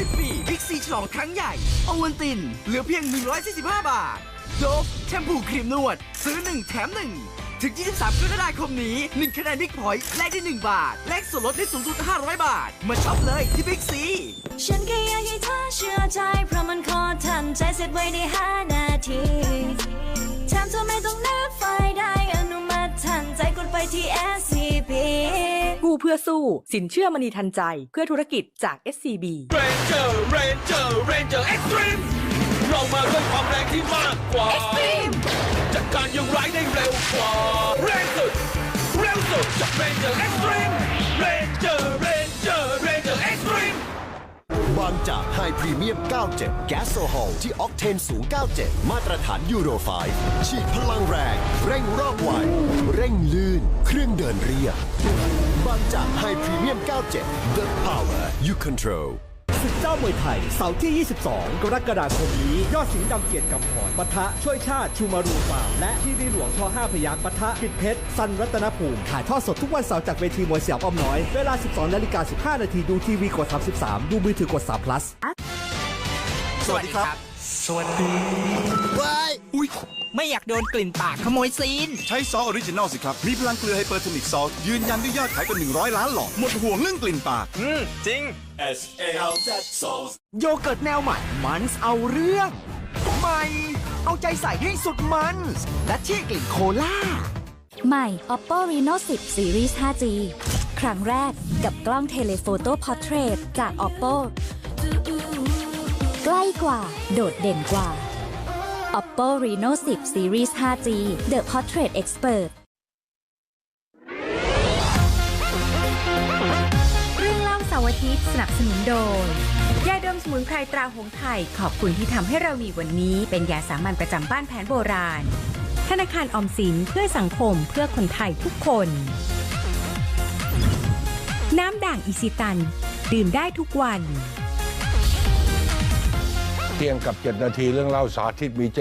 2ครั้งใหญ่โอวันติน เหลือเพียง 145 บาท โดฟแชมพูครีมนวด ซื้อ 1 แถม 1 ถึง 23กรกฎาคมนี้ 1 คะแนนบิ๊กพอยต์แลกได้ 1 บาท แลกส่วนลดได้สูงสุด 500 บาท มาช็อปเลยที่บิ๊กซีฉันแค่อยากให้เธอเชื่อใจ เพราะมันขอทันใจเสร็จไว้ในห้านาทีแถมเธอไม่ต้องนับไฟ กู้เพื่อสู้ สินเชื่อมณีทันใจ เพื่อธุรกิจจาก SCB Ranger Ranger Ranger Extreme เรามาด้วยความแรงที่มากกว่า Extreme จัดการยังร้ายได้เร็วกว่าแรงสุดเร็วสุดจาก Ranger Extreme Ranger Ranger Ranger Extreme บางจากไฮพรีเมียม 97 แก๊สโซฮอลที่ออกเทนสูง 97 มาตรฐานยูโร5ฉีดพลังแรง เร่งรอบไวเร่งลื่ นเครื่องเดินเรียบบางจากไฮพรีเมียม 97 The power you control ศึกเจ้ามวยไทยเสาร์ที่ 22 กรกฎาคมนี้ ยอดสิงห์ดำเกียรติกำพรปะทะช่วยชาติชูมารูฟาร์มและที่ดีหลวงท5พยักปะทะปิดเพชร สันรัตนภูมิถ่ายทอดสดทุกวันเสาร์จากเวทีมวยสยามอ้อมน้อย เวลา 12นาฬิกา15 นาทีดูทีวีกด 33 ดูมือถือกด3 plus สวัสดีครับ ว้ายอุ๊ยไม่อยากโดนกลิ่นปากขโมยซีน ใช้ซอสออริจินอลสิครับ มีพลังเกลือไฮเปอร์โทนิกซอสยืนยันด้วยยอดขายกว่า100 ล้านหลอดหมดห่วงเรื่องกลิ่นปากโยเกิร์ตแนวใหม่มันส์เอาเรื่อง ใหม่ เอาใจใส่ให้สุดมัน และที่กลิ่นโคล่า ใหม่ Oppo Reno 10 Series 5G ครั้งแรกกับกล้องเทเลโฟโต้พอร์เทรตจาก Oppo ใกล้กว่า โดดเด่นกว่า Oppo Reno 10 Series 5G The Portrait Expert เรื่องเล่าเสาร์อาทิตย์สนับสนุนโดย ยาดมสมุนไพรตราหงไทย ขอบคุณที่ทำให้เรามีวันนี้ เป็นยาสามัญประจำบ้านแผนโบราณ ธนาคารออมสินเพื่อสังคมเพื่อคนไทยทุกคน น้ำด่างอิซิตัน ดื่มได้ทุกวัน ที่ยงกับ 7 นาทีเรื่องเล่าสาธิตมีเจ